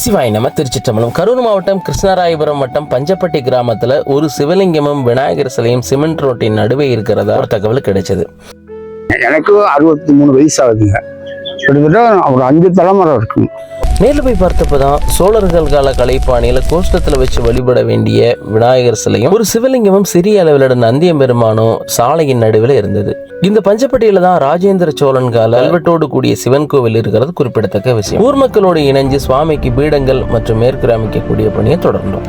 சிவாய் நம்ம திருச்சிற்றம்பலம். கரூர் மாவட்டம் கிருஷ்ணராயபுரம் வட்டம் பஞ்சப்பட்டி கிராமத்துல ஒரு சிவலிங்கமும் விநாயகர் சிலையும் சிமெண்ட் ரோட்டின் நடுவே இருக்கிறதா ஒரு தகவல் கிடைச்சது. எனக்கு அறுபத்தி மூணு வயசு ஆகுதுங்க. கிட்டத்தட்ட ஒரு அஞ்சு தலைமுறை இருக்கும். நேரில் போய் பார்த்தப்பதான் சோழர்கள் கால கலைப்பாணியில் கோஷ்டத்தில் வச்சு வழிபட வேண்டிய விநாயகர் சிலையும் ஒரு சிவலிங்கமும் சிறிய அளவிலோட நந்தியம் பெருமானும் சாலையின் நடுவில் இருந்தது. இந்த பஞ்சப்பட்டியில தான் ராஜேந்திர சோழன் கால கல்வெட்டோடு கூடிய சிவன் கோவில் இருக்கிறது குறிப்பிடத்தக்க விஷயம். ஊர் மக்களோடு இணைஞ்சு சுவாமிக்கு பீடங்கள் மற்றும் மேற்கு அமைக்கக்கூடிய பணியை தொடர்ந்தோம்.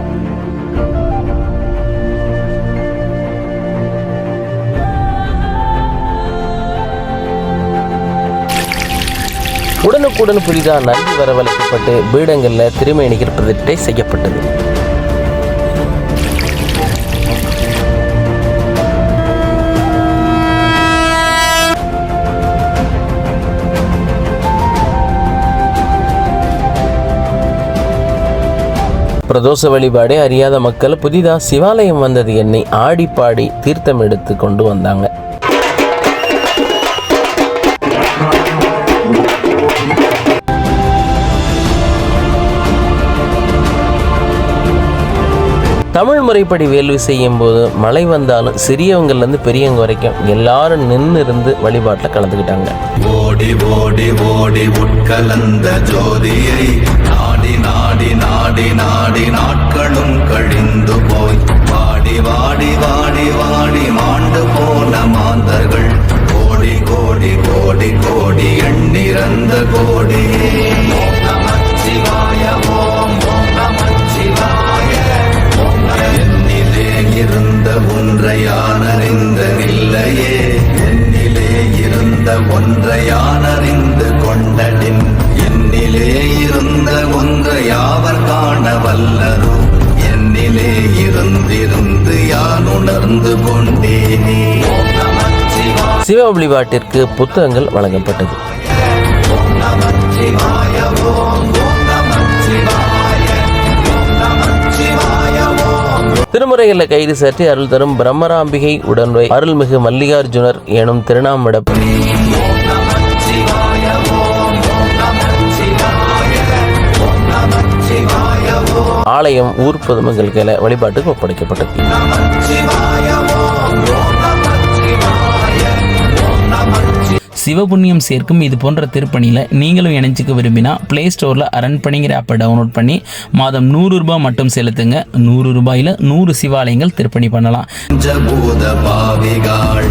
உடனுக்குடன் புதிதா நன்றி வரவழைக்கப்பட்டு பீடங்களில் திருமேனிகர் பிரதிட்டை செய்யப்பட்டது. பிரதோஷ வழிபாடே அறியாத மக்கள் புதிதா சிவாலயம் வந்தது எண்ணி ஆடி பாடி தீர்த்தம் எடுத்து கொண்டு வந்தாங்க. தமிழ் முறைப்படி வேள்வி செய்யும் போது மழை வந்தாலும் சிறியவங்கள்லேருந்து பெரியவங்க வரைக்கும் எல்லாரும் நின்று இருந்து வழிபாட்டில் கலந்துக்கிட்டாங்க. ஓடி ஓடி ஓடி உட்கலந்த ஜோதியை நாடி நாடி நாடி நாடி நாட்களும் கழிந்து போய் வாடி வாடி வாடி வாடி மாண்டு போன மாந்தர்கள். கோடி கோடி கோடி கோடி எண்ணிறந்த கோடியே. அறிந்ததில்லையே என்னிலே இருந்த ஒன்றை யான் அறிந்து கொண்டடின் என்னிலே இருந்த ஒன்றை யாவர் காண வல்லரோ என்னிலே இருந்திருந்து யான் உணர்ந்து கொண்டேனே. சிவ வழிபாட்டிற்கு புத்தகங்கள் வழங்கப்பட்டது. ஓம் கைது சற்றி அருள் தரும் பிரம்மராம்பிகை உடன்வை அருள்மிகு மல்லிகார்ஜுனர் எனும் திருநாமடப்ப ஆலயம் ஊர் பொதுமக்கள் கையில வழிபாட்டுக்கு ஒப்படைக்கப்பட்டது. சிவபுண்ணியம் சேர்க்கும் இது போன்ற திருப்பணியில் நீங்களும் இணைஞ்சிக்க விரும்பினா ப்ளே ஸ்டோரில் அரண்பணிங்கிற ஆப்பை டவுன்லோட் பண்ணி மாதம் நூறு ரூபாய் மட்டும் செலுத்துங்க. நூறு ரூபாயில் நூறு சிவாலயங்கள் திருப்பணி பண்ணலாம். பஞ்சபூத பாவிகாள்